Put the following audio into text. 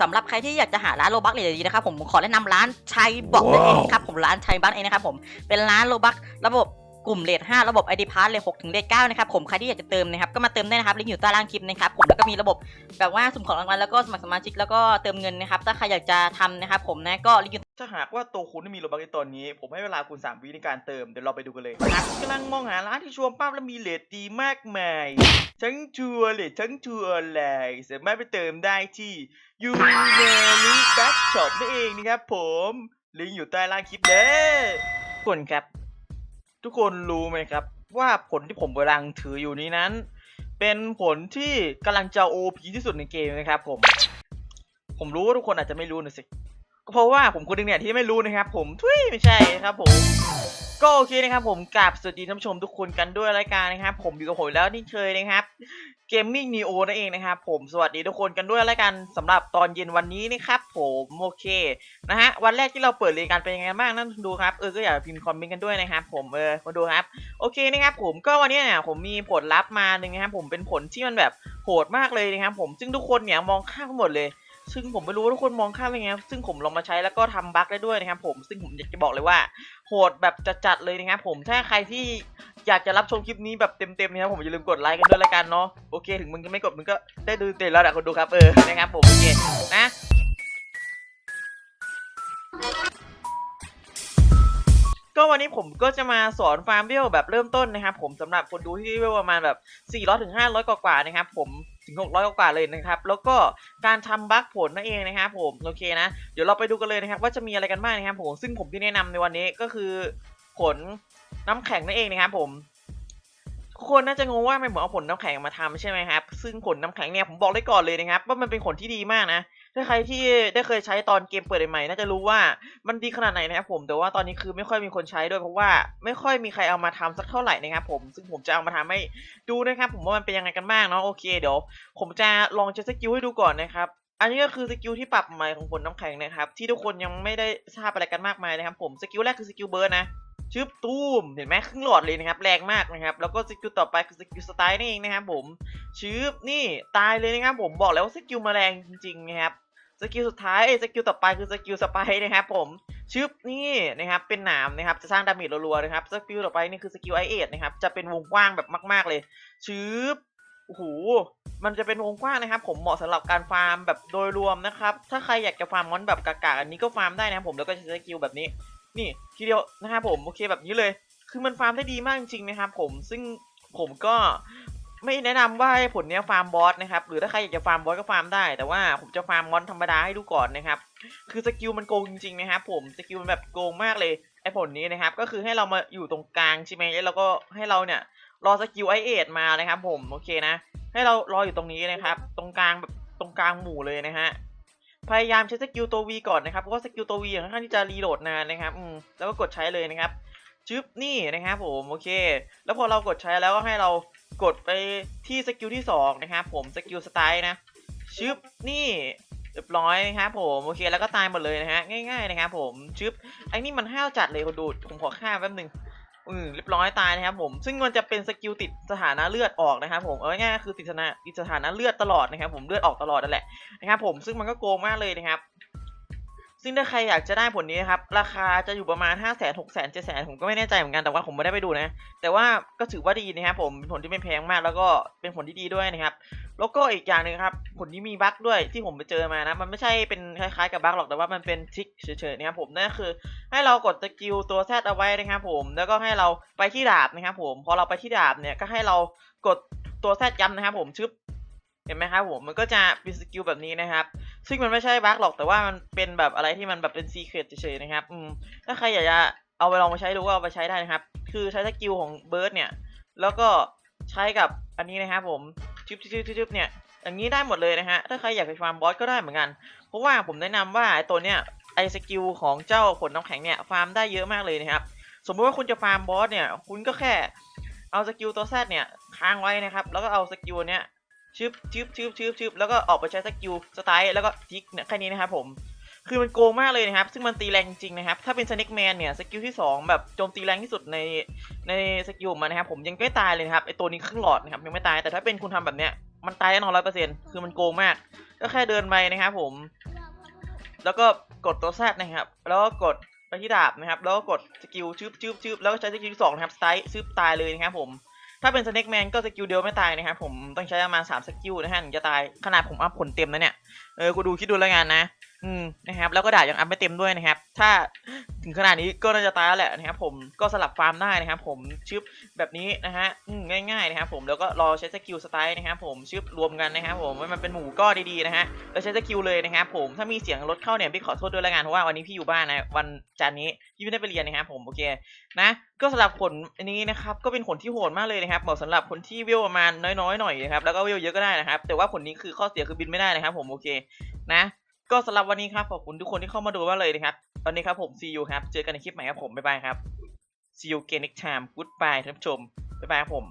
สำหรับใครที่อยากจะหาร้านโลบักเลยดีๆนะครับผมขอแนะนำร้านชัยบอกนั่นเองครับผมร้านชัยบักเองนะครับผมเป็นร้านโลบักระบบกลุ่มเลท5ระบบ ID p a s s เลท6ถึงเลท9นะครับผมใครที่อยากจะเติมนะครับก็มาเติมได้นะครับลิงก์อยู่ใต้ล่างคลิปนะครับผมแล้วก็มีระบบแบบว่าสุ่มของรางวัลแล้วก็สมัครสมาชิกแล้วก็เติมเงินนะครับถ้าใครอยากจะทำนะครับผมนะก็ลิงก์อยู่ถ้าหากว่าตัวคุณไม่มีโลบักในตอนนี้ ผมให้เวลาคุณ 3 วิในการเติมเดี๋ยวเราไปดูกันเลยหากคุณกำลังมองหาร้านที่ชัวร์ป้าบและมีเลทดีมากมาย ทั้งชัวร์เลททั้งชัวร์เลยสามารถไปเติมได้ที่ยูเนลิแบ็กช็อปนั่นเองนะครับผมลิงก์อยู่ใต้ล่างคลิปเด้อทุกคนครับ ทุกคนรู้ไหมครับ ว่าผลที่ผมกำลังถืออยู่นี้นั้น เป็นผลที่กำลังจะ OP ที่สุดในเกมนะครับผม ผมรู้ว่าทุกคนอาจจะไม่รู้นะสิ ก็เพราะว่าผมคนหนึงเนี่ยที่ไม่รู้นะครับ ผมทุยไม่ใช่ครับผม ก็โอเคนะครับผมกราบสวัสดีท่านผู้ชมทุกคนกันด้วยรายการนะครับ ผมอยู่กับผมแล้วนี่เคยนะครับเกมมิ่งนีโอนั่นเองนะครับผมสวัสดีทุกคนกันด้วยรายการสำหรับตอนเย็นวันนี้นะครับ ผมโอเคนะฮะวันแรกที่เราเปิดเรียนกันเป็นยังไงบ้างนั่นดูครับเออก็อยากพิมพ์คอมเมนต์กันด้วยนะครับผมเออมาดูครับโอเคนะครับผมก็วันนี้เนี่ยผมมีผลลัพธ์มาหนึ่งนะครับผมเป็นผลที่มันแบบโหดมากเลยนะครับผมซึ่งทุกคนเนี่ยมองข้ามหมดเลย ซึ่งผมไม่รู้ว่าทุกคนมองข้ามยังไงซึ่งผมลองมาใช้แล้วก็ทำบั๊กได้ด้วยนะครับผมซึ่งผมอยากจะบอกเลยว่า โหดแบบจัดๆเลยนะครับผมถ้าใครที่อยากจะรับชมคลิปนี้แบบเต็มๆนะครับผมอย่าลืมกดไลค์กันด้วยละกันเนาะโอเค ถึงมึงจะไม่กดมึงก็ได้ดูเต็มแล้วแหละคนดูครับเออนะครับผมโอเคนะก็วันนี้ผมก็จะมาสอนฟาร์มเวลแบบเริ่มต้นนะครับผมสำหรับคนดูที่เวลประมาณแบบ400ถึง500 กว่าๆนะครับผม ถึง 600 กว่าเลยนะครับ แล้วก็การทำบั๊กผลนั่นเองนะครับผม โอเคนะ เดี๋ยวเราไปดูกันเลยนะครับ ว่าจะมีอะไรกันบ้างนะครับผม ซึ่งผมที่แนะนำในวันนี้ก็คือผลน้ำแข็งนั่นเองนะครับผมทุกคนน่าจะงงว่าทำไม่เหมือนเอาผลน้ำแข็งมาทำใช่ไหมครับ ซึ่งผลน้ำแข็งเนี่ยผมบอกเลยก่อนเลยนะครับว่ามันเป็นผลที่ดีมากนะ ถ้าใครที่ได้เคยใช้ตอนเกมเปิดใหม่น่าจะรู้ว่ามันดีขนาดไหนนะครับผม แต่ว่าตอนนี้คือไม่ค่อยมีคนใช้ด้วยเพราะว่าไม่ค่อยมีใครเอามาทำสักเท่าไหร่นะครับผม ซึ่งผมจะเอามาทำให้ดูนะครับ ผมว่ามันเป็นยังไงกันบ้างเนาะโอเคเดี๋ยวผมจะลองใช้สกิลให้ดูก่อนนะครับอันนี้ก็คือสกิลที่ปรับใหม่ของผลน้ำแข็งนะครับ ที่ทุกคนยังไม่ได้ทราบอะไรกันมากมายนะครับ ผมสกิลแรกคือสกิลเบิร์ดนะชึบตูมเห็นไหมครึ่งหลอดเลยนะครับแรงมากนะครับแล้วก็สกิลต่อไปคือสกิลสไตล์นี่เองนะครับผมชึบนี่ตายเลยนะครับผมบอกแล้วว่าสกิลมาแรงจริงๆนะครับ สกิลสุดท้ายเอ้สกิลต่อไปคือสกิลสไปนะครับผมชึบนี่นะครับเป็นหนามนะครับจะสร้างดาเมจรัวๆนะครับสกิลต่อไปนี่คือสกิลไอเอทนะครับจะเป็นวงกว้างแบบมากๆเลยชึบโอ้โหมันจะเป็นวงกว้างนะครับ ผมเหมาะสำหรับการฟาร์มแบบโดยรวมนะครับถ้าใครอยากจะฟาร์มมอนแบบกากๆอันนี้ก็ฟาร์มได้นะครับผมแล้วก็ใช้สกิลแบบนี้ นี่ทีเดียวนะครับผมโอเคแบบนี้เลย คือมันฟาร์มได้ดีมากจริงๆนะครับผมซึ่งผมก็ ไม่แนะนำว่าให้ผลเนี้ยฟาร์มบอสนะครับ หรือถ้าใครอยากจะฟาร์มบอสก็ฟาร์มได้ แต่ว่าผมจะฟาร์มมอนธรรมดาให้ดูก่อนนะครับ คือสกิลมันโกงจริงๆนะครับผม สกิลมันแบบโกงมากเลย ไอ้ผลนี้นะครับ ก็คือให้เรามาอยู่ตรงกลางใช่ไหมแล้วก็ให้เราเนี่ยรอสกิลไอเอทมานะครับ ผม โอเคนะ ให้เรารออยู่ตรงนี้นะครับ ตรงกลางแบบตรงกลางหมู่เลยนะฮะ พยายามใช้สกิลตัว V ก่อนนะครับ เพราะว่าสกิลตัว V ค่อนข้างที่จะรีโหลดนานนะครับ อืม แล้วก็กดใช้เลยนะครับชึบนี่นะครับผม โอเค แล้วพอเรากดใช้แล้วก็ให้เรา กดไปที่สกิลที่สองนะครับผมสกิลสไตล์นะชึบนี่เรียบร้อยนะครับผมโอเคแล้วก็ตายหมดเลยนะฮะง่าย ๆนะครับผมชึบไอ้นี่มันห้าวจัดเลยคนดูผมขอข้าแป๊บหนึ่งอืมเรียบร้อยตายนะครับผมซึ่งมันจะเป็นสกิลติดสถานะเลือดออกนะครับผมเอาง่ายๆคือติดสถานะติดสถานะเลือดตลอดนะครับผมเลือดออกตลอดนั่นแหละนะครับผมซึ่งมันก็โกงมากเลยนะครับ ซึ่งถ้าใครอยากจะได้ผลนี้นะครับ ราคาจะอยู่ประมาณ 5 0 0 0 0 0 6 0 0 0 0 7 0 0 0 ผมก็ไม่แน่ใจเหมือนกัน แต่ว่าผมไม่ได้ไปดูนะ แต่ว่าก็ถือว่าดีนะครับผม เป็นผลที่ไม่แพงมาก แล้วก็เป็นผลที่ดีด้วยนะครับ แล้วก็อีกอย่างหนึ่งครับ ผลนี้มีบั๊กด้วยที่ผมไปเจอมานะ มันไม่ใช่เป็นคล้ายๆกับบั๊กหรอก แต่ว่ามันเป็นทริคเฉยๆนะครับผม นั่นคือ ให้เรากดสกิลตัวแซดเอาไว้นะครับผม แล้วก็ให้เราไปที่ดาบนะครับผม พอเราไปที่ดาบเนี่ย ก็ให้เรากดตัวแซดย้ำนะครับผมชึบ เห็นไหมครับผมมันก็จะมีสกิลแบบนี้นะครับ ซึ่งมันไม่ใช่บั๊กหรอกแต่ว่ามันเป็นแบบอะไรที่มันแบบเป็นซีเครตเฉยๆนะครับอืมถ้าใครอยากจะเอาไปลองไปใช้ดูก็เอาไปใช้ได้นะครับ คือใช้สกิลของเบิร์ดเนี่ย แล้วก็ใช้กับอันนี้นะครับผมชึบชึบชึบชึบเนี่ยอย่างนี้ได้หมดเลยนะฮะ ถ้าใครอยากไปฟาร์มบอสก็ได้เหมือนกัน เพราะว่าผมแนะนำว่าไอ้ตัวเนี้ยไอ้สกิลของเจ้าผลน้ำแข็งเนี่ยฟาร์มได้เยอะมากเลยนะครับ สมมติว่าคุณจะฟาร์มบอสเนี่ย คุณก็แค่เอาสกิลตัวแซดเนี่ยค้างไว้นะครับ แล้วก็เอาสกิลเนี้ย ชึบชึบชึบชึบชึบแล้วก็ออกไปใช้สกิลสไตล์แล้วก็ทิกเนี่ยแค่นี้นะครับผม คือมันโกงมากเลยนะครับ ซึ่งมันตีแรงจริงนะครับ ถ้าเป็นสเน็กแมนเนี่ยสกิลที่ 2 แบบโจมตีแรงที่สุดในในสกิลมันนะครับผมยังไม่ตายเลยนะครับไอตัวนี้ครึ่งหลอดนะครับยังไม่ตายแต่ถ้าเป็นคุณทำแบบเนี้ยมันตายแน่นอนร้อยเปอร์เซ็นต์คือมันโกงมาก ก็แค่เดินไปนะครับผม แล้วก็กดตัวแซดนะครับ แล้วก็กดไปที่ดาบนะครับ แล้วก็กดสกิลชืบชืบชืบแล้วก็ใช้สกิลที่สองนะครับสไตล์ชืบตายเลยนะครับผม ถ้าเป็นสเน็กแมนก็สกิลเดียวไม่ตายนะครับผมต้องใช้ประมาณสามสกิลนะฮะถึงจะตายขนาดผมอัพผลเต็มนะเนี่ยเออกูดูคิดดูแล้วกันนะ อืมนะครับแล้วก็ดาบยังอัพไม่เต็มด้วยนะครับ ถ้าถึงขนาดนี้ก็น่าจะตายแล้วแหละนะครับผมก็สลับฟาร์มได้นะครับผมชึบแบบนี้นะฮะง่ายๆนะครับผมแล้วก็รอใช้สกิลสไตล์นะครับผมชึบรวมกันนะครับผมให้มันเป็นหมู่ก้อนดีๆนะฮะแล้วใช้สกิลเลยนะครับผมถ้ามีเสียงรถเข้าเนี่ยพี่ขอโทษด้วยละกันเพราะว่าวันนี้พี่อยู่บ้านนะวันจันนี้พี่ไม่ได้ไปเรียนนะครับผมโอเคนะก็สำหรับผลอันนี้นะครับก็เป็นผลที่โหดมากเลยนะครับเหมาะสำหรับคนที่เวประมาณน้อยๆหน่อยนะครับแล้วก็เวเยอะก็ได้นะครับแต่ว่าผลนี้คือข้อเสียคือบินไม่ได้นะครับผมโอเคนะ ก็สำหรับวันนี้ครับขอบคุณทุกคนที่เข้ามาดูมากเลยนะครับ ตอนนี้ครับผม see you ครับ เจอกันในคลิปใหม่ครับผม บ๊ายบายครับ see you again next time goodbye ท่านผู้ชม บ๊ายบายครับผม